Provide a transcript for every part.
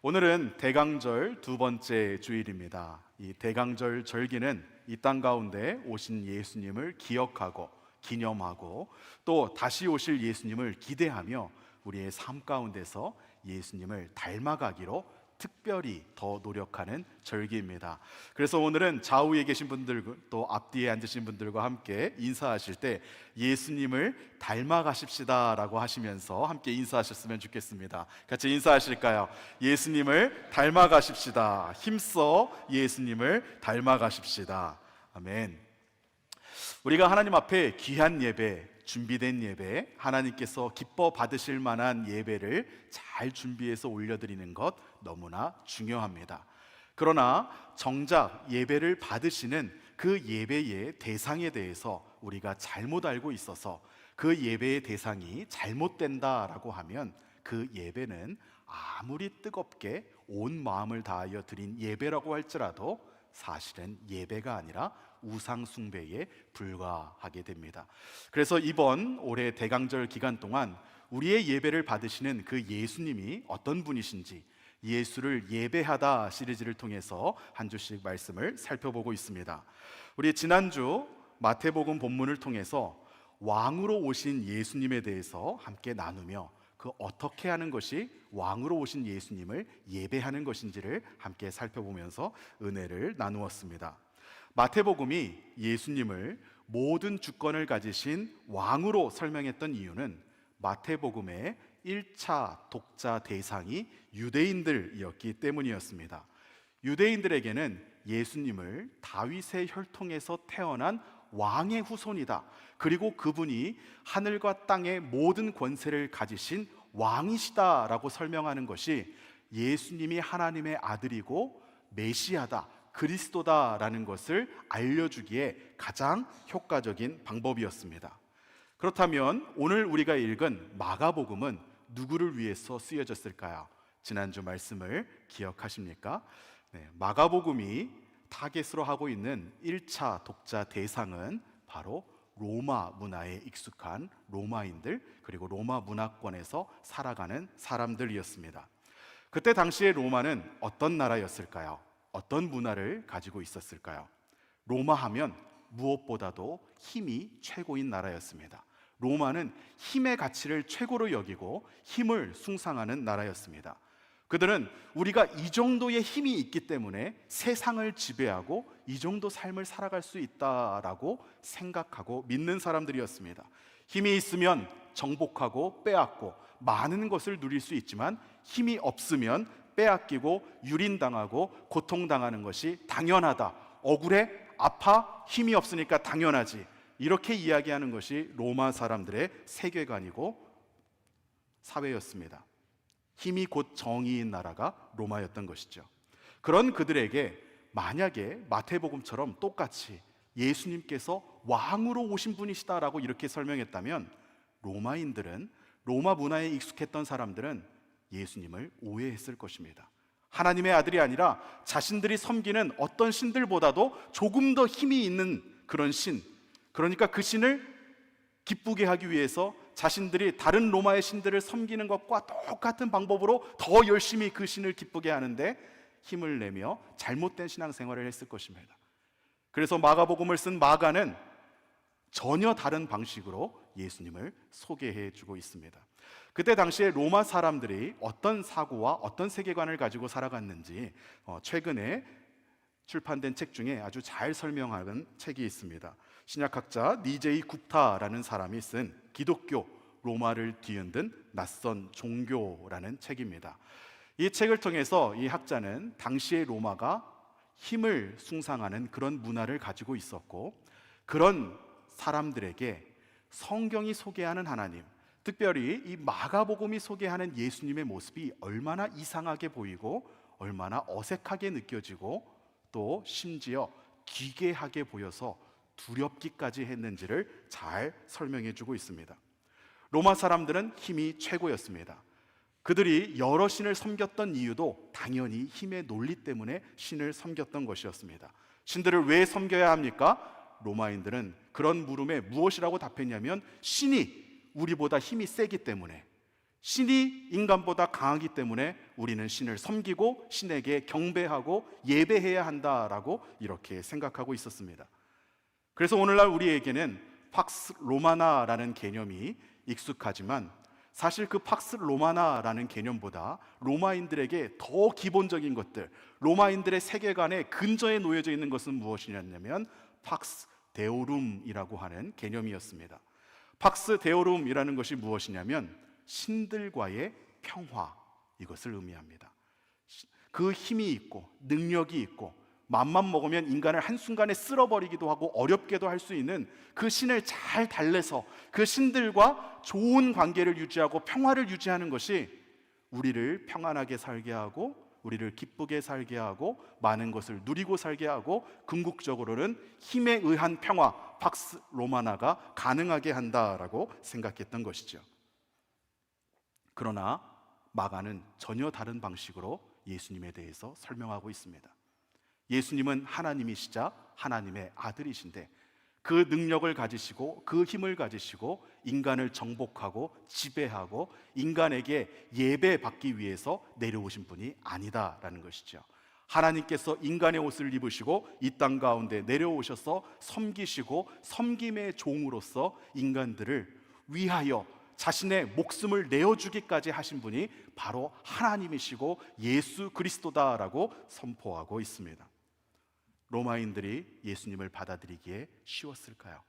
오늘은 대강절 두 번째 주일입니다. 이 대강절 절기는 이 땅 가운데 오신 예수님을 기억하고 기념하고 또 다시 오실 예수님을 기대하며 우리의 삶 가운데서 예수님을 닮아가기로 특별히 더 노력하는 절기입니다. 그래서 오늘은 좌우에 계신 분들 또 앞뒤에 앉으신 분들과 함께 인사하실 때 예수님을 닮아가십시다라고 하시면서 함께 인사하셨으면 좋겠습니다. 같이 인사하실까요? 예수님을 닮아가십시다. 힘써 예수님을 닮아가십시다. 아멘. 우리가 하나님 앞에 귀한 예배, 준비된 예배, 하나님께서 기뻐 받으실 만한 예배를 잘 준비해서 올려드리는 것 너무나 중요합니다. 그러나 정작 예배를 받으시는 그 예배의 대상에 대해서 우리가 잘못 알고 있어서 그 예배의 대상이 잘못된다라고 하면 그 예배는 아무리 뜨겁게 온 마음을 다하여 드린 예배라고 할지라도 사실은 예배가 아니라 우상 숭배에 불과하게 됩니다. 그래서 이번 올해 대강절 기간 동안 우리의 예배를 받으시는 그 예수님이 어떤 분이신지 예수를 예배하다 시리즈를 통해서 한 주씩 말씀을 살펴보고 있습니다. 우리 지난주 마태복음 본문을 통해서 왕으로 오신 예수님에 대해서 함께 나누며 그 어떻게 하는 것이 왕으로 오신 예수님을 예배하는 것인지를 함께 살펴보면서 은혜를 나누었습니다. 마태복음이 예수님을 모든 주권을 가지신 왕으로 설명했던 이유는 마태복음의 1차 독자 대상이 유대인들이었기 때문이었습니다. 유대인들에게는 예수님을 다윗의 혈통에서 태어난 왕의 후손이다. 그리고 그분이 하늘과 땅의 모든 권세를 가지신 왕이시다라고 설명하는 것이 예수님이 하나님의 아들이고 메시아다. 그리스도다라는 것을 알려주기에 가장 효과적인 방법이었습니다. 그렇다면 오늘 우리가 읽은 마가복음은 누구를 위해서 쓰여졌을까요? 지난주 말씀을 기억하십니까? 네, 마가복음이 타겟으로 하고 있는 1차 독자 대상은 바로 로마 문화에 익숙한 로마인들 그리고 로마 문화권에서 살아가는 사람들이었습니다. 그때 당시의 로마는 어떤 나라였을까요? 어떤 문화를 가지고 있었을까요? 로마 하면 무엇보다도 힘이 최고인 나라였습니다. 로마는 힘의 가치를 최고로 여기고 힘을 숭상하는 나라였습니다. 그들은 우리가 이 정도의 힘이 있기 때문에 세상을 지배하고 이 정도 삶을 살아갈 수 있다라고 생각하고 믿는 사람들이었습니다. 힘이 있으면 정복하고 빼앗고 많은 것을 누릴 수 있지만 힘이 없으면 빼앗기고 유린당하고 고통당하는 것이 당연하다. 억울해, 아파, 힘이 없으니까 당연하지. 이렇게 이야기하는 것이 로마 사람들의 세계관이고 사회였습니다. 힘이 곧 정의인 나라가 로마였던 것이죠. 그런 그들에게 만약에 마태복음처럼 똑같이 예수님께서 왕으로 오신 분이시다라고 이렇게 설명했다면 로마인들은 로마 문화에 익숙했던 사람들은 예수님을 오해했을 것입니다. 하나님의 아들이 아니라 자신들이 섬기는 어떤 신들보다도 조금 더 힘이 있는 그런 신, 그러니까 그 신을 기쁘게 하기 위해서 자신들이 다른 로마의 신들을 섬기는 것과 똑같은 방법으로 더 열심히 그 신을 기쁘게 하는데 힘을 내며 잘못된 신앙생활을 했을 것입니다. 그래서 마가복음을 쓴 마가는 전혀 다른 방식으로 예수님을 소개해 주고 있습니다. 그때 당시에 로마 사람들이 어떤 사고와 어떤 세계관을 가지고 살아갔는지 어, 최근에 출판된 책 중에 아주 잘 설명하는 책이 있습니다. 신약학자 니제이 굽타라는 사람이 쓴 기독교 로마를 뒤흔든 낯선 종교라는 책입니다. 이 책을 통해서 이 학자는 당시의 로마가 힘을 숭상하는 그런 문화를 가지고 있었고 그런 사람들에게 성경이 소개하는 하나님, 특별히 이 마가복음이 소개하는 예수님의 모습이 얼마나 이상하게 보이고 얼마나 어색하게 느껴지고 또 심지어 기괴하게 보여서 두렵기까지 했는지를 잘 설명해 주고 있습니다. 로마 사람들은 힘이 최고였습니다. 그들이 여러 신을 섬겼던 이유도 당연히 힘의 논리 때문에 신을 섬겼던 것이었습니다. 신들을 왜 섬겨야 합니까? 로마인들은 그런 물음에 무엇이라고 답했냐면 신이 우리보다 힘이 세기 때문에 신이 인간보다 강하기 때문에 우리는 신을 섬기고 신에게 경배하고 예배해야 한다라고 이렇게 생각하고 있었습니다. 그래서 오늘날 우리에게는 팍스 로마나라는 개념이 익숙하지만 사실 그 팍스 로마나라는 개념보다 로마인들에게 더 기본적인 것들, 로마인들의 세계관에 근저에 놓여져 있는 것은 무엇이냐면 팍스 데오룸이라고 하는 개념이었습니다. 팍스 데오룸이라는 것이 무엇이냐면 신들과의 평화 이것을 의미합니다. 그 힘이 있고 능력이 있고 맘만 먹으면 인간을 한순간에 쓸어버리기도 하고 어렵게도 할 수 있는 그 신을 잘 달래서 그 신들과 좋은 관계를 유지하고 평화를 유지하는 것이 우리를 평안하게 살게 하고 우리를 기쁘게 살게 하고 많은 것을 누리고 살게 하고 궁극적으로는 힘에 의한 평화 팍스 로마나가 가능하게 한다라고 생각했던 것이죠. 그러나 마가는 전혀 다른 방식으로 예수님에 대해서 설명하고 있습니다. 예수님은 하나님이시자 하나님의 아들이신데 그 능력을 가지시고 그 힘을 가지시고 인간을 정복하고 지배하고 인간에게 예배받기 위해서 내려오신 분이 아니다라는 것이죠. 하나님께서 인간의 옷을 입으시고 이 땅 가운데 내려오셔서 섬기시고 섬김의 종으로서 인간들을 위하여 자신의 목숨을 내어주기까지 하신 분이 바로 하나님이시고 예수 그리스도다라고 선포하고 있습니다. 로마인들이 예수님을 받아들이기에 쉬웠을까요?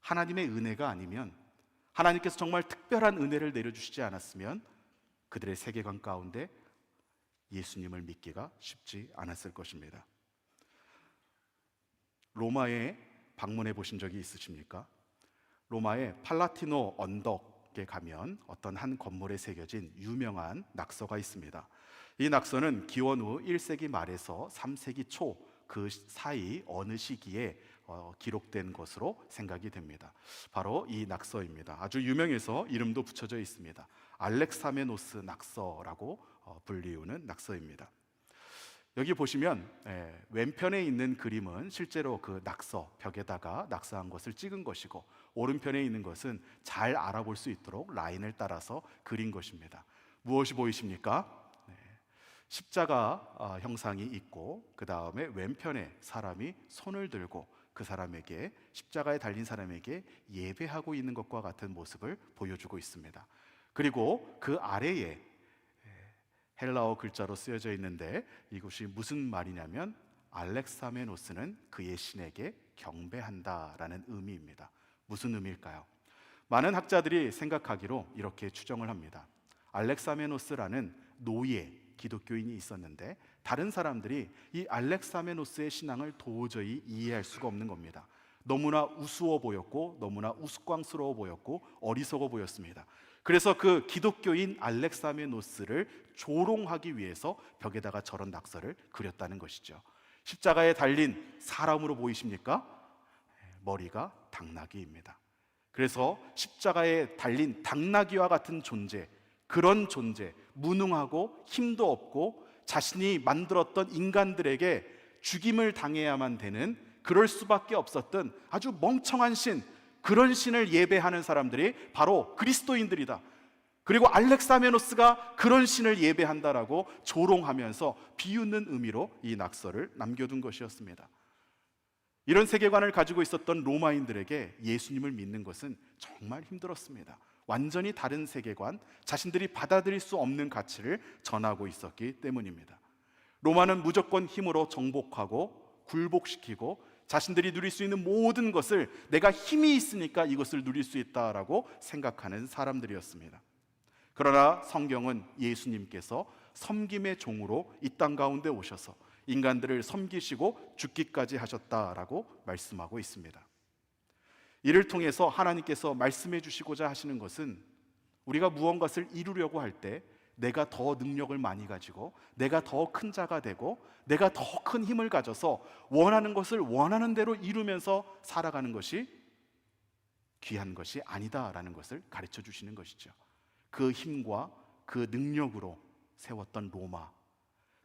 하나님의 은혜가 아니면 하나님께서 정말 특별한 은혜를 내려주시지 않았으면 그들의 세계관 가운데 예수님을 믿기가 쉽지 않았을 것입니다. 로마에 방문해 보신 적이 있으십니까? 로마의 팔라티노 언덕에 가면 어떤 한 건물에 새겨진 유명한 낙서가 있습니다. 이 낙서는 기원 후 1세기 말에서 3세기 초 그 사이 어느 시기에 어, 기록된 것으로 생각이 됩니다. 바로 이 낙서입니다. 아주 유명해서 이름도 붙여져 있습니다. 알렉사메노스 낙서라고 어, 불리우는 낙서입니다. 여기 보시면 예, 왼편에 있는 그림은 실제로 그 낙서 벽에다가 낙서한 것을 찍은 것이고 오른편에 있는 것은 잘 알아볼 수 있도록 라인을 따라서 그린 것입니다. 무엇이 보이십니까? 네, 십자가 아, 형상이 있고 그 다음에 왼편에 사람이 손을 들고 그 사람에게 십자가에 달린 사람에게 예배하고 있는 것과 같은 모습을 보여주고 있습니다. 그리고 그 아래에 헬라어 글자로 쓰여져 있는데 이것이 무슨 말이냐면 알렉사메노스는 그의 신에게 경배한다라는 의미입니다. 무슨 의미일까요? 많은 학자들이 생각하기로 이렇게 추정을 합니다. 알렉사메노스라는 노예 기독교인이 있었는데 다른 사람들이 이 알렉사메노스의 신앙을 도저히 이해할 수가 없는 겁니다. 너무나 우스워 보였고 너무나 우스꽝스러워 보였고 어리석어 보였습니다. 그래서 그 기독교인 알렉사메노스를 조롱하기 위해서 벽에다가 저런 낙서를 그렸다는 것이죠. 십자가에 달린 사람으로 보이십니까? 머리가 당나귀입니다. 그래서 십자가에 달린 당나귀와 같은 존재, 그런 존재, 무능하고 힘도 없고 자신이 만들었던 인간들에게 죽임을 당해야만 되는 그럴 수밖에 없었던 아주 멍청한 신, 그런 신을 예배하는 사람들이 바로 그리스도인들이다. 그리고 알렉사메노스가 그런 신을 예배한다라고 조롱하면서 비웃는 의미로 이 낙서를 남겨둔 것이었습니다. 이런 세계관을 가지고 있었던 로마인들에게 예수님을 믿는 것은 정말 힘들었습니다. 완전히 다른 세계관, 자신들이 받아들일 수 없는 가치를 전하고 있었기 때문입니다. 로마는 무조건 힘으로 정복하고 굴복시키고 자신들이 누릴 수 있는 모든 것을 내가 힘이 있으니까 이것을 누릴 수 있다라고 생각하는 사람들이었습니다. 그러나 성경은 예수님께서 섬김의 종으로 이 땅 가운데 오셔서 인간들을 섬기시고 죽기까지 하셨다라고 말씀하고 있습니다. 이를 통해서 하나님께서 말씀해 주시고자 하시는 것은 우리가 무언가를 이루려고 할 때 내가 더 능력을 많이 가지고 내가 더 큰 자가 되고 내가 더 큰 힘을 가져서 원하는 것을 원하는 대로 이루면서 살아가는 것이 귀한 것이 아니다라는 것을 가르쳐 주시는 것이죠. 그 힘과 그 능력으로 세웠던 로마.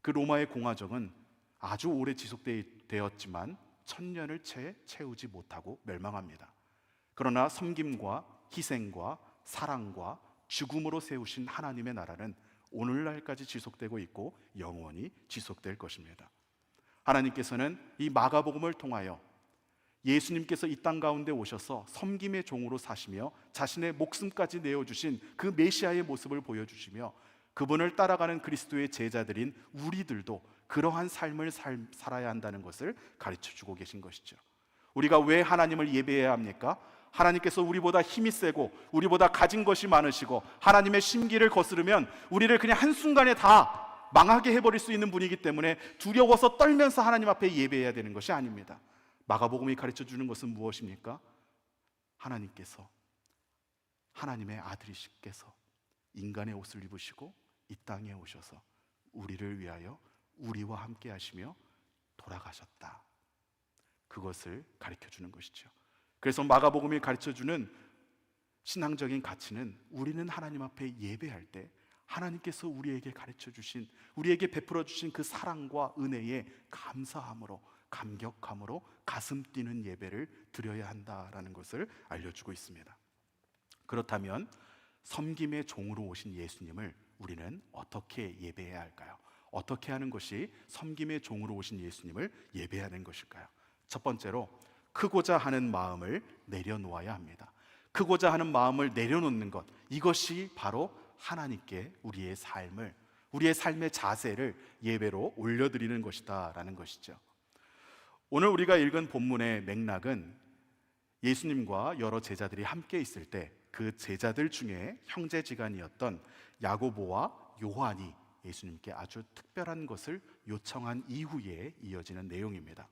그 로마의 공화정은 아주 오래 지속되었지만 천년을 채 채우지 못하고 멸망합니다. 그러나 섬김과 희생과 사랑과 죽음으로 세우신 하나님의 나라는 오늘날까지 지속되고 있고 영원히 지속될 것입니다. 하나님께서는 이 마가복음을 통하여 예수님께서 이 땅 가운데 오셔서 섬김의 종으로 사시며 자신의 목숨까지 내어 주신 그 메시아의 모습을 보여 주시며 그분을 따라가는 그리스도의 제자들인 우리들도 그러한 삶을 살, 살아야 한다는 것을 가르쳐 주고 계신 것이죠. 우리가 왜 하나님을 예배해야 합니까? 하나님께서 우리보다 힘이 세고 우리보다 가진 것이 많으시고 하나님의 심기를 거스르면 우리를 그냥 한순간에 다 망하게 해버릴 수 있는 분이기 때문에 두려워서 떨면서 하나님 앞에 예배해야 되는 것이 아닙니다. 마가복음이 가르쳐 주는 것은 무엇입니까? 하나님께서 하나님의 아들이시께서 인간의 옷을 입으시고 이 땅에 오셔서 우리를 위하여 우리와 함께 하시며 돌아가셨다. 그것을 가르쳐 주는 것이죠. 그래서 마가복음이 가르쳐 주는 신앙적인 가치는 우리는 하나님 앞에 예배할 때 하나님께서 우리에게 가르쳐 주신 우리에게 베풀어 주신 그 사랑과 은혜에 감사함으로 감격함으로 가슴 뛰는 예배를 드려야 한다라는 것을 알려주고 있습니다. 그렇다면 섬김의 종으로 오신 예수님을 우리는 어떻게 예배해야 할까요? 어떻게 하는 것이 섬김의 종으로 오신 예수님을 예배하는 것일까요? 첫 번째로 크고자 하는 마음을 내려놓아야 합니다. 크고자 하는 마음을 내려놓는 것 이것이 바로 하나님께 우리의 삶을 우리의 삶의 자세를 예배로 올려드리는 것이다라는 것이죠. 오늘 우리가 읽은 본문의 맥락은 예수님과 여러 제자들이 함께 있을 때 그 제자들 중에 형제지간이었던 야고보와 요한이 예수님께 아주 특별한 것을 요청한 이후에 이어지는 내용입니다.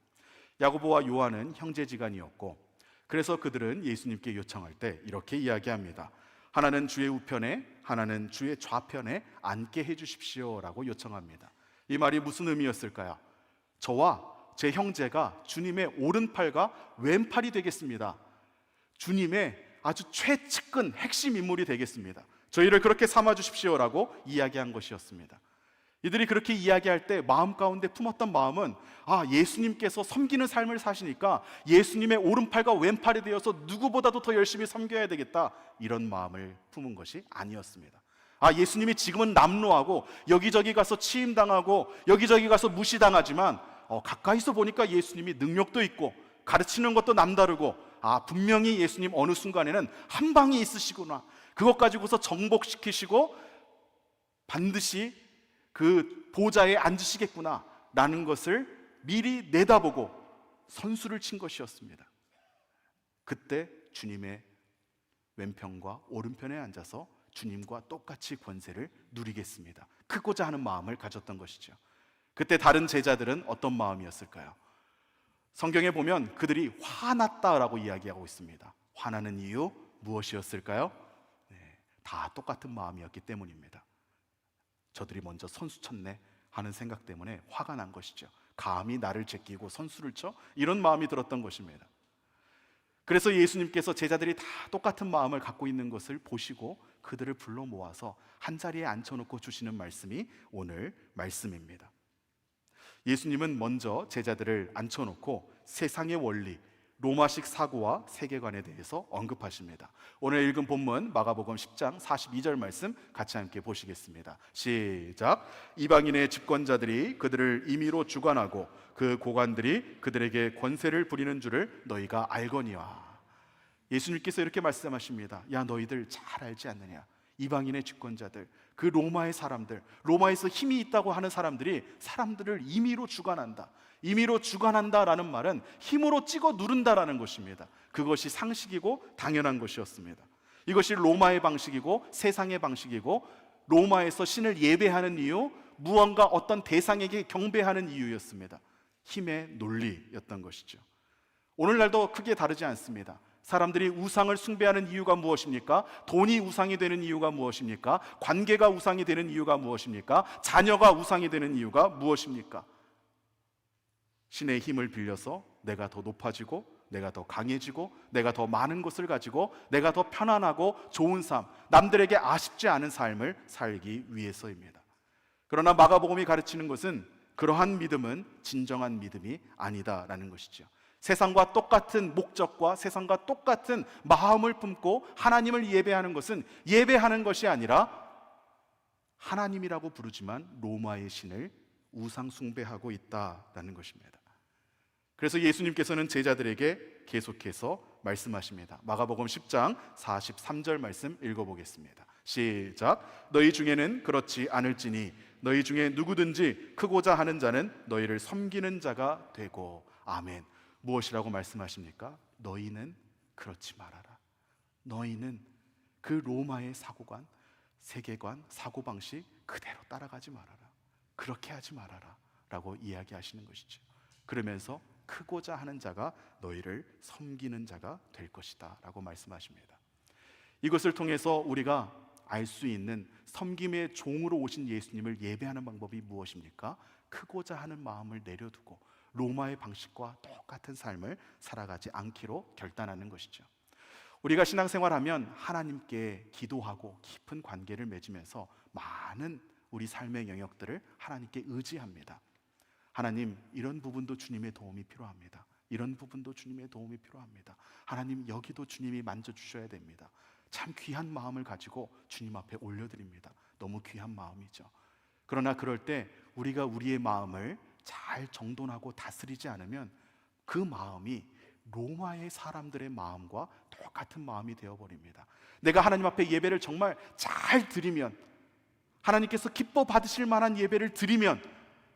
야고보와 요한은 형제지간이었고 그래서 그들은 예수님께 요청할 때 이렇게 이야기합니다. 하나는 주의 우편에 하나는 주의 좌편에 앉게 해 주십시오라고 요청합니다. 이 말이 무슨 의미였을까요? 저와 제 형제가 주님의 오른팔과 왼팔이 되겠습니다. 주님의 아주 최측근 핵심 인물이 되겠습니다. 저희를 그렇게 삼아 주십시오라고 이야기한 것이었습니다. 이들이 그렇게 이야기할 때 마음 가운데 품었던 마음은 아, 예수님께서 섬기는 삶을 사시니까 예수님의 오른팔과 왼팔이 되어서 누구보다도 더 열심히 섬겨야 되겠다. 이런 마음을 품은 것이 아니었습니다. 아, 예수님이 지금은 남로하고 여기저기 가서 치임당하고 여기저기 가서 무시당하지만 어, 가까이서 보니까 예수님이 능력도 있고 가르치는 것도 남다르고 아, 분명히 예수님 어느 순간에는 한 방이 있으시구나. 그것 가지고서 정복시키시고 반드시 그 보좌에 앉으시겠구나. 라는 것을 미리 내다보고 선수를 친 것이었습니다. 그때 주님의 왼편과 오른편에 앉아서 주님과 똑같이 권세를 누리겠습니다. 크고자 하는 마음을 가졌던 것이죠. 그때 다른 제자들은 어떤 마음이었을까요? 성경에 보면 그들이 화났다라고 이야기하고 있습니다. 화나는 이유 무엇이었을까요? 네, 다 똑같은 마음이었기 때문입니다. 저들이 먼저 선수 쳤네 하는 생각 때문에 화가 난 것이죠. 감히 나를 제끼고 선수를 쳐 이런 마음이 들었던 것입니다. 그래서 예수님께서 제자들이 다 똑같은 마음을 갖고 있는 것을 보시고 그들을 불러 모아서 한 자리에 앉혀놓고 주시는 말씀이 오늘 말씀입니다. 예수님은 먼저 제자들을 앉혀놓고 세상의 원리, 로마식 사고와 세계관에 대해서 언급하십니다. 오늘 읽은 본문 마가복음 10장 42절 말씀 같이 함께 보시겠습니다. 시작. 이방인의 집권자들이 그들을 임의로 주관하고 그 고관들이 그들에게 권세를 부리는 줄을 너희가 알거니와. 예수님께서 이렇게 말씀하십니다. 야 너희들 잘 알지 않느냐? 이방인의 집권자들, 그 로마의 사람들, 로마에서 힘이 있다고 하는 사람들이 사람들을 임의로 주관한다. 임의로 주관한다라는 말은 힘으로 찍어 누른다라는 것입니다. 그것이 상식이고 당연한 것이었습니다. 이것이 로마의 방식이고 세상의 방식이고 로마에서 신을 예배하는 이유, 무언가 어떤 대상에게 경배하는 이유였습니다. 힘의 논리였던 것이죠. 오늘날도 크게 다르지 않습니다. 사람들이 우상을 숭배하는 이유가 무엇입니까? 돈이 우상이 되는 이유가 무엇입니까? 관계가 우상이 되는 이유가 무엇입니까? 자녀가 우상이 되는 이유가 무엇입니까? 신의 힘을 빌려서 내가 더 높아지고 내가 더 강해지고 내가 더 많은 것을 가지고 내가 더 편안하고 좋은 삶, 남들에게 아쉽지 않은 삶을 살기 위해서입니다. 그러나 마가복음이 가르치는 것은 그러한 믿음은 진정한 믿음이 아니다라는 것이죠. 세상과 똑같은 목적과 세상과 똑같은 마음을 품고 하나님을 예배하는 것은 예배하는 것이 아니라 하나님이라고 부르지만 로마의 신을 우상 숭배하고 있다라는 것입니다. 그래서 예수님께서는 제자들에게 계속해서 말씀하십니다. 마가복음 10장 43절 말씀 읽어보겠습니다. 시작. 너희 중에는 그렇지 않을지니 너희 중에 누구든지 크고자 하는 자는 너희를 섬기는 자가 되고 아멘. 무엇이라고 말씀하십니까? 너희는 그렇지 말아라. 너희는 그 로마의 사고관, 세계관, 사고방식 그대로 따라가지 말아라. 그렇게 하지 말아라. 라고 이야기하시는 것이죠. 그러면서 크고자 하는 자가 너희를 섬기는 자가 될 것이다. 라고 말씀하십니다. 이것을 통해서 우리가 알 수 있는 섬김의 종으로 오신 예수님을 예배하는 방법이 무엇입니까? 크고자 하는 마음을 내려두고 로마의 방식과 똑같은 삶을 살아가지 않기로 결단하는 것이죠. 우리가 신앙생활하면 하나님께 기도하고 깊은 관계를 맺으면서 많은 우리 삶의 영역들을 하나님께 의지합니다. 하나님, 이런 부분도 주님의 도움이 필요합니다. 이런 부분도 주님의 도움이 필요합니다. 하나님, 여기도 주님이 만져주셔야 됩니다. 참 귀한 마음을 가지고 주님 앞에 올려드립니다. 너무 귀한 마음이죠. 그러나 그럴 때 우리가 우리의 마음을 잘 정돈하고 다스리지 않으면 그 마음이 로마의 사람들의 마음과 똑같은 마음이 되어버립니다. 내가 하나님 앞에 예배를 정말 잘 드리면 하나님께서 기뻐 받으실 만한 예배를 드리면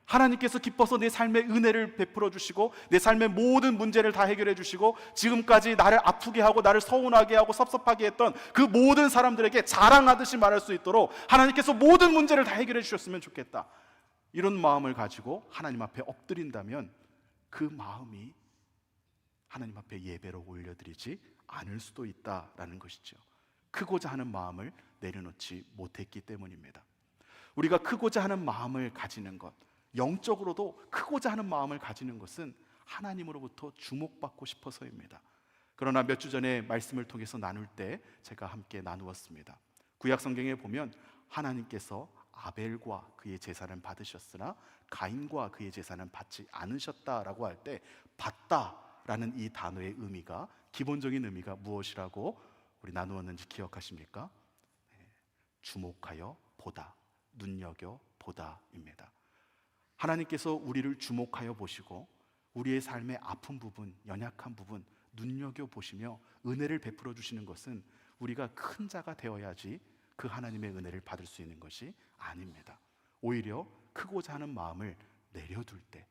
하나님께서 기뻐서 내 삶의 은혜를 베풀어 주시고 내 삶의 모든 문제를 다 해결해 주시고 지금까지 나를 아프게 하고 나를 서운하게 하고 섭섭하게 했던 그 모든 사람들에게 자랑하듯이 말할 수 있도록 하나님께서 모든 문제를 다 해결해 주셨으면 좋겠다. 이런 마음을 가지고 하나님 앞에 엎드린다면 그 마음이 하나님 앞에 예배로 올려드리지 않을 수도 있다라는 것이죠. 크고자 하는 마음을 내려놓지 못했기 때문입니다. 우리가 크고자 하는 마음을 가지는 것, 영적으로도 크고자 하는 마음을 가지는 것은 하나님으로부터 주목받고 싶어서입니다. 그러나 몇 주 전에 말씀을 통해서 나눌 때 제가 함께 나누었습니다. 구약 성경에 보면 하나님께서 아벨과 그의 제사를 받으셨으나 가인과 그의 제사는 받지 않으셨다라고 할 때 받다라는 이 단어의 의미가 기본적인 의미가 무엇이라고 우리 나누었는지 기억하십니까? 네, 주목하여 보다, 눈여겨 보다입니다. 하나님께서 우리를 주목하여 보시고 우리의 삶의 아픈 부분, 연약한 부분 눈여겨 보시며 은혜를 베풀어 주시는 것은 우리가 큰 자가 되어야지 그 하나님의 은혜를 받을 수 있는 것이 아닙니다. 오히려 크고자 하는 마음을 내려둘 때,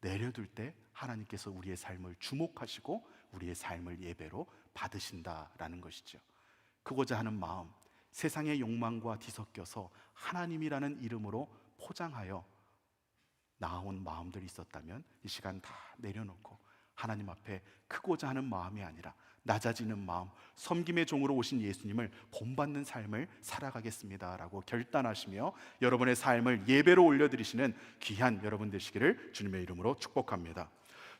내려둘 때 하나님께서 우리의 삶을 주목하시고 우리의 삶을 예배로 받으신다라는 것이죠. 크고자 하는 마음, 세상의 욕망과 뒤섞여서 하나님이라는 이름으로 포장하여 나온 마음들이 있었다면 이 시간 다 내려놓고 하나님 앞에 크고자 하는 마음이 아니라 낮아지는 마음, 섬김의 종으로 오신 예수님을 본받는 삶을 살아가겠습니다라고 결단하시며 여러분의 삶을 예배로 올려드리시는 귀한 여러분 되시기를 주님의 이름으로 축복합니다.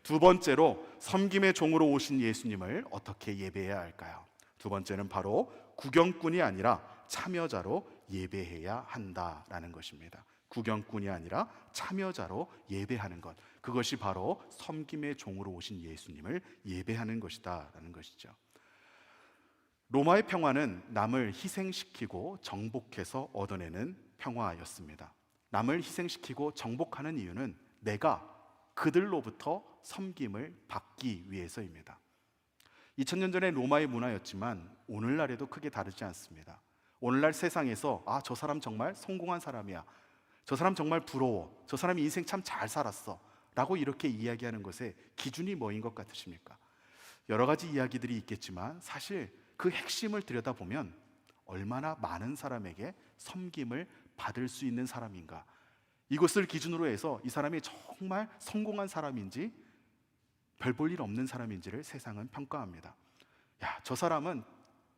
두 번째로 섬김의 종으로 오신 예수님을 어떻게 예배해야 할까요? 두 번째는 바로 구경꾼이 아니라 참여자로 예배해야 한다라는 것입니다. 구경꾼이 아니라 참여자로 예배하는 것. 그것이 바로 섬김의 종으로 오신 예수님을 예배하는 것이다라는 것이죠. 로마의 평화는 남을 희생시키고 정복해서 얻어내는 평화였습니다. 남을 희생시키고 정복하는 이유는 내가 그들로부터 섬김을 받기 위해서입니다. 2000년 전의 로마의 문화였지만 오늘날에도 크게 다르지 않습니다. 오늘날 세상에서 아, 저 사람 정말 성공한 사람이야. 저 사람 정말 부러워. 저 사람이 인생 참 잘 살았어. 라고 이렇게 이야기하는 것에 기준이 뭐인 것 같으십니까? 여러 가지 이야기들이 있겠지만 사실 그 핵심을 들여다보면 얼마나 많은 사람에게 섬김을 받을 수 있는 사람인가. 이것을 기준으로 해서 이 사람이 정말 성공한 사람인지 별 볼 일 없는 사람인지를 세상은 평가합니다. 야, 저 사람은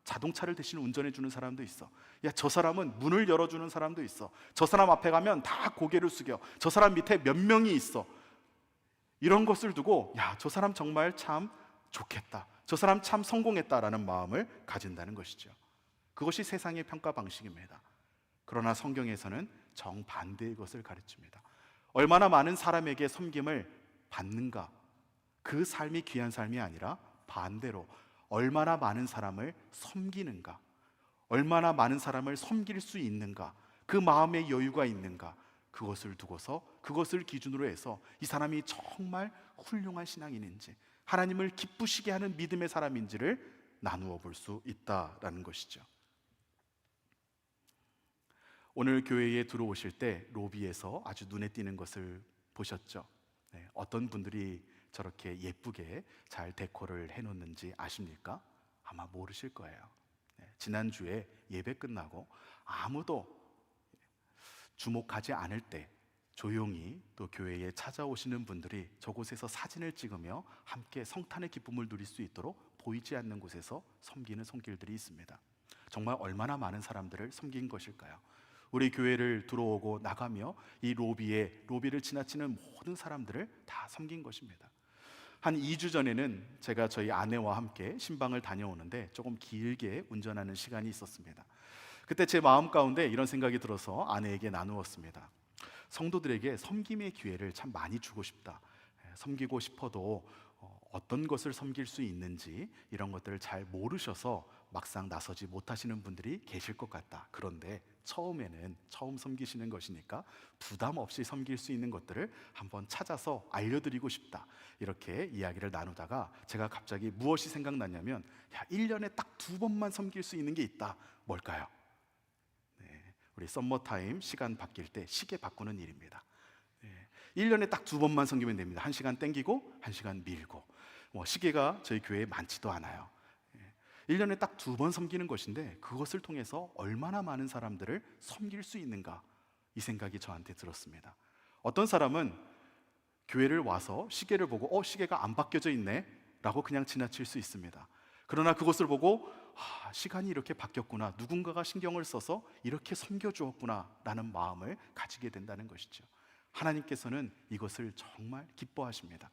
자동차를 대신 운전해 주는 사람도 있어. 야, 저 사람은 문을 열어 주는 사람도 있어. 저 사람 앞에 가면 다 고개를 숙여. 저 사람 밑에 몇 명이 있어. 이런 것을 두고 야, 저 사람 정말 참 좋겠다. 저 사람 참 성공했다라는 마음을 가진다는 것이죠. 그것이 세상의 평가 방식입니다. 그러나 성경에서는 정반대의 것을 가르칩니다. 얼마나 많은 사람에게 섬김을 받는가, 그 삶이 귀한 삶이 아니라 반대로 얼마나 많은 사람을 섬기는가, 얼마나 많은 사람을 섬길 수 있는가, 그 마음의 여유가 있는가, 그것을 두고서 그것을 기준으로 해서 이 사람이 정말 훌륭한 신앙인인지 하나님을 기쁘시게 하는 믿음의 사람인지를 나누어 볼 수 있다라는 것이죠. 오늘 교회에 들어오실 때 로비에서 아주 눈에 띄는 것을 보셨죠. 네, 어떤 분들이 저렇게 예쁘게 잘 데코를 해놓는지 아십니까? 아마 모르실 거예요. 네, 지난주에 예배 끝나고 아무도 주목하지 않을 때 조용히 또 교회에 찾아오시는 분들이 저곳에서 사진을 찍으며 함께 성탄의 기쁨을 누릴 수 있도록 보이지 않는 곳에서 섬기는 손길들이 있습니다. 정말 얼마나 많은 사람들을 섬긴 것일까요? 우리 교회를 들어오고 나가며 이 로비에 로비를 지나치는 모든 사람들을 다 섬긴 것입니다. 한 2주 전에는 제가 저희 아내와 함께 신방을 다녀오는데 조금 길게 운전하는 시간이 있었습니다. 그때 제 마음 가운데 이런 생각이 들어서 아내에게 나누었습니다. 성도들에게 섬김의 기회를 참 많이 주고 싶다. 예, 섬기고 싶어도 어, 어떤 것을 섬길 수 있는지 이런 것들을 잘 모르셔서 막상 나서지 못하시는 분들이 계실 것 같다. 그런데 처음에는 처음 섬기시는 것이니까 부담 없이 섬길 수 있는 것들을 한번 찾아서 알려드리고 싶다. 이렇게 이야기를 나누다가 제가 갑자기 무엇이 생각났냐면 야, 1년에 딱 두 번만 섬길 수 있는 게 있다. 뭘까요? 네, 우리 썸머타임 시간 바뀔 때 시계 바꾸는 일입니다. 네, 1년에 딱 두 번만 섬기면 됩니다. 한 시간 땡기고 한 시간 밀고. 뭐 시계가 저희 교회에 많지도 않아요. 1년에 딱 두 번 섬기는 것인데 그것을 통해서 얼마나 많은 사람들을 섬길 수 있는가 이 생각이 저한테 들었습니다. 어떤 사람은 교회를 와서 시계를 보고 어 시계가 안 바뀌어져 있네 라고 그냥 지나칠 수 있습니다. 그러나 그것을 보고 아, 시간이 이렇게 바뀌었구나 누군가가 신경을 써서 이렇게 섬겨 주었구나라는 마음을 가지게 된다는 것이죠. 하나님께서는 이것을 정말 기뻐하십니다.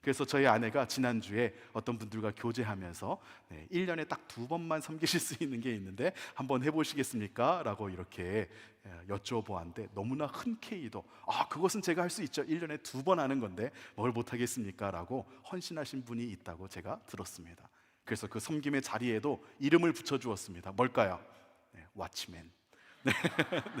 그래서 저희 아내가 지난주에 어떤 분들과 교제하면서 네, 1년에 딱 두 번만 섬기실 수 있는 게 있는데 한번 해보시겠습니까? 라고 이렇게 예, 여쭤보았는데 너무나 흔쾌히도 아 그것은 제가 할 수 있죠 1년에 두 번 하는 건데 뭘 못하겠습니까? 라고 헌신하신 분이 있다고 제가 들었습니다 그래서 그 섬김의 자리에도 이름을 붙여주었습니다 뭘까요? 네, 왓치맨 네,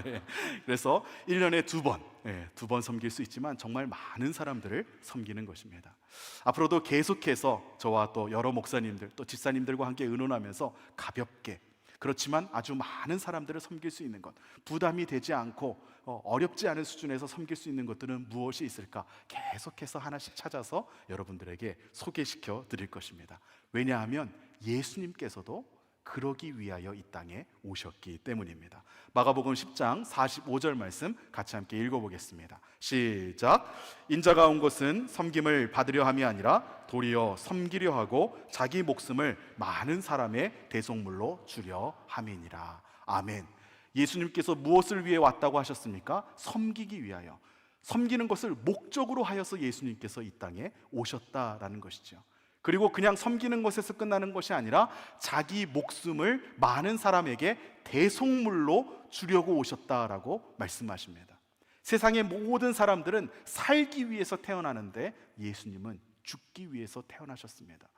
네. 그래서 1년에 두 번, 네, 두번 섬길 수 있지만 정말 많은 사람들을 섬기는 것입니다. 앞으로도 계속해서 저와 또 여러 목사님들, 또 집사님들과 함께 의논하면서 가볍게 그렇지만 아주 많은 사람들을 섬길 수 있는 것, 부담이 되지 않고 어, 어렵지 않은 수준에서 섬길 수 있는 것들은 무엇이 있을까? 계속해서 하나씩 찾아서 여러분들에게 소개시켜 드릴 것입니다. 왜냐하면 예수님께서도 그러기 위하여 이 땅에 오셨기 때문입니다. 마가복음 10장 45절 말씀 같이 함께 읽어보겠습니다. 시작. 인자가 온 것은 섬김을 받으려 함이 아니라 도리어 섬기려 하고 자기 목숨을 많은 사람의 대속물로 주려 함이니라. 아멘. 예수님께서 무엇을 위해 왔다고 하셨습니까? 섬기기 위하여. 섬기는 것을 목적으로 하여서 예수님께서 이 땅에 오셨다라는 것이죠. 그리고 그냥 섬기는 것에서 끝나는 것이 아니라 자기 목숨을 많은 사람에게 대속물로 주려고 오셨다라고 말씀하십니다. 세상의 모든 사람들은 살기 위해서 태어나는데 예수님은 죽기 위해서 태어나셨습니다.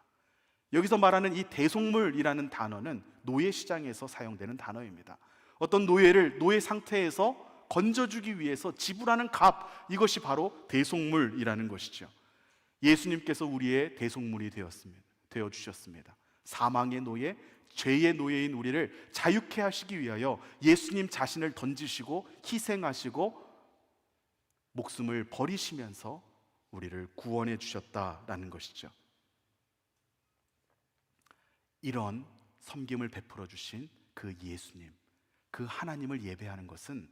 여기서 말하는 이 대속물이라는 단어는 노예 시장에서 사용되는 단어입니다. 어떤 노예를 노예 상태에서 건져주기 위해서 지불하는 값 이것이 바로 대속물이라는 것이죠. 예수님께서 우리의 대속물이 되었습니다. 되어 주셨습니다. 사망의 노예, 죄의 노예인 우리를 자유케 하시기 위하여 예수님 자신을 던지시고 희생하시고 목숨을 버리시면서 우리를 구원해 주셨다라는 것이죠. 이런 섬김을 베풀어 주신 그 예수님, 그 하나님을 예배하는 것은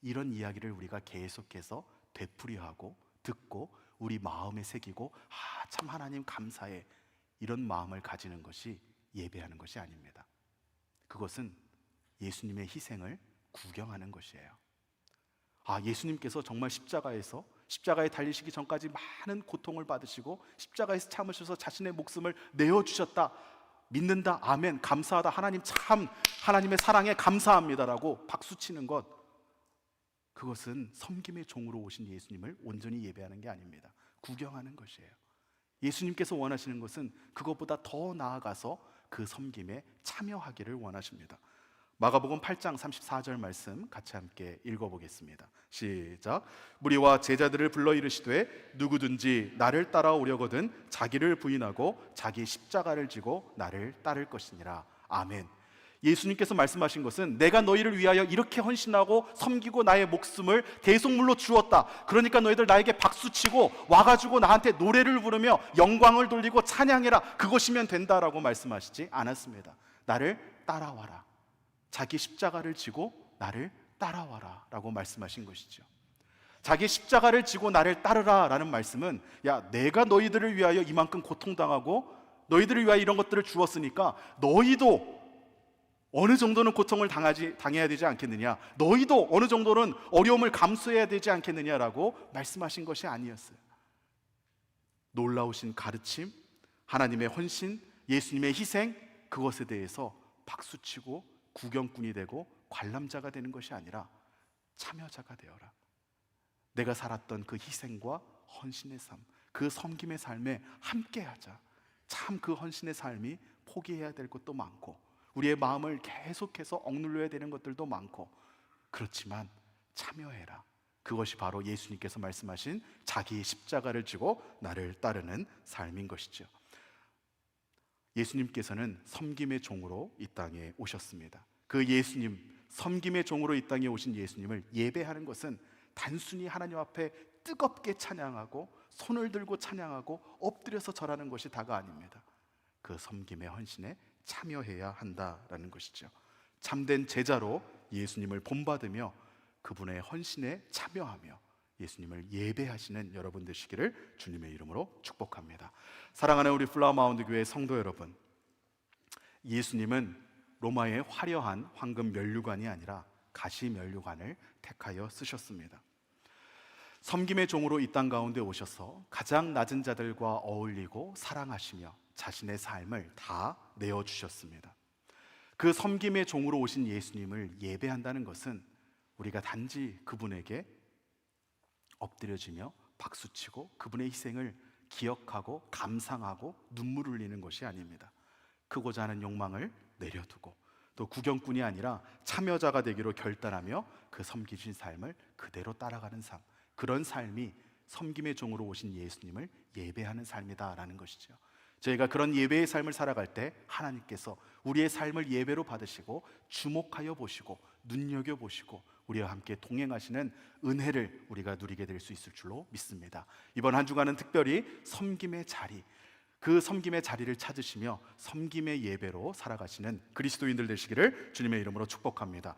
이런 이야기를 우리가 계속해서 되풀이하고 듣고 우리 마음에 새기고 아, 참 하나님 감사해. 이런 마음을 가지는 것이 예배하는 것이 아닙니다. 그것은 예수님의 희생을 구경하는 것이에요. 아, 예수님께서 정말 십자가에서 십자가에 달리시기 전까지 많은 고통을 받으시고 십자가에서 참으셔서 자신의 목숨을 내어 주셨다. 믿는다. 아멘. 감사하다. 하나님 참 하나님의 사랑에 감사합니다라고 박수 치는 것 그것은 섬김의 종으로 오신 예수님을 온전히 예배하는 게 아닙니다. 구경하는 것이에요. 예수님께서 원하시는 것은 그것보다 더 나아가서 그 섬김에 참여하기를 원하십니다. 마가복음 8장 34절 말씀 같이 함께 읽어보겠습니다. 시작. 무리와 제자들을 불러 이르시되 누구든지 나를 따라오려거든 자기를 부인하고 자기 십자가를 지고 나를 따를 것이니라. 아멘. 예수님께서 말씀하신 것은 내가 너희를 위하여 이렇게 헌신하고 섬기고 나의 목숨을 대속물로 주었다. 그러니까 너희들 나에게 박수치고 와가지고 나한테 노래를 부르며 영광을 돌리고 찬양해라. 그것이면 된다라고 말씀하시지 않았습니다. 나를 따라와라. 자기 십자가를 지고 나를 따라와라 라고 말씀하신 것이죠. 자기 십자가를 지고 나를 따르라 라는 말씀은 야, 내가 너희들을 위하여 이만큼 고통당하고 너희들을 위하여 이런 것들을 주었으니까 너희도 어느 정도는 고통을 당하지, 당해야 되지 않겠느냐. 너희도 어느 정도는 어려움을 감수해야 되지 않겠느냐라고 말씀하신 것이 아니었어요. 놀라우신 가르침, 하나님의 헌신, 예수님의 희생, 그것에 대해서 박수치고 구경꾼이 되고 관람자가 되는 것이 아니라 참여자가 되어라. 내가 살았던 그 희생과 헌신의 삶, 그 섬김의 삶에 함께 하자. 참 그 헌신의 삶이 포기해야 될 것도 많고 우리의 마음을 계속해서 억눌러야 되는 것들도 많고 그렇지만 참여해라. 그것이 바로 예수님께서 말씀하신 자기의 십자가를 지고 나를 따르는 삶인 것이죠. 예수님께서는 섬김의 종으로 이 땅에 오셨습니다. 그 예수님, 섬김의 종으로 이 땅에 오신 예수님을 예배하는 것은 단순히 하나님 앞에 뜨겁게 찬양하고 손을 들고 찬양하고 엎드려서 절하는 것이 다가 아닙니다. 그 섬김의 헌신에 참여해야 한다라는 것이죠. 참된 제자로 예수님을 본받으며 그분의 헌신에 참여하며 예수님을 예배하시는 여러분 되시기를 주님의 이름으로 축복합니다. 사랑하는 우리 플라워 마운드 교회 성도 여러분, 예수님은 로마의 화려한 황금 면류관이 아니라 가시 면류관을 택하여 쓰셨습니다. 섬김의 종으로 이 땅 가운데 오셔서 가장 낮은 자들과 어울리고 사랑하시며 자신의 삶을 다 내어 주셨습니다. 그 섬김의 종으로 오신 예수님을 예배한다는 것은 우리가 단지 그분에게 엎드려지며 박수치고 그분의 희생을 기억하고 감상하고 눈물 흘리는 것이 아닙니다. 크고자 하는 욕망을 내려두고 또 구경꾼이 아니라 참여자가 되기로 결단하며 그 섬기신 삶을 그대로 따라가는 삶. 그런 삶이 섬김의 종으로 오신 예수님을 예배하는 삶이다라는 것이죠. 저희가 그런 예배의 삶을 살아갈 때 하나님께서 우리의 삶을 예배로 받으시고 주목하여 보시고 눈여겨 보시고 우리와 함께 동행하시는 은혜를 우리가 누리게 될 수 있을 줄로 믿습니다. 이번 한 주간은 특별히 섬김의 자리 그 섬김의 자리를 찾으시며 섬김의 예배로 살아가시는 그리스도인들 되시기를 주님의 이름으로 축복합니다.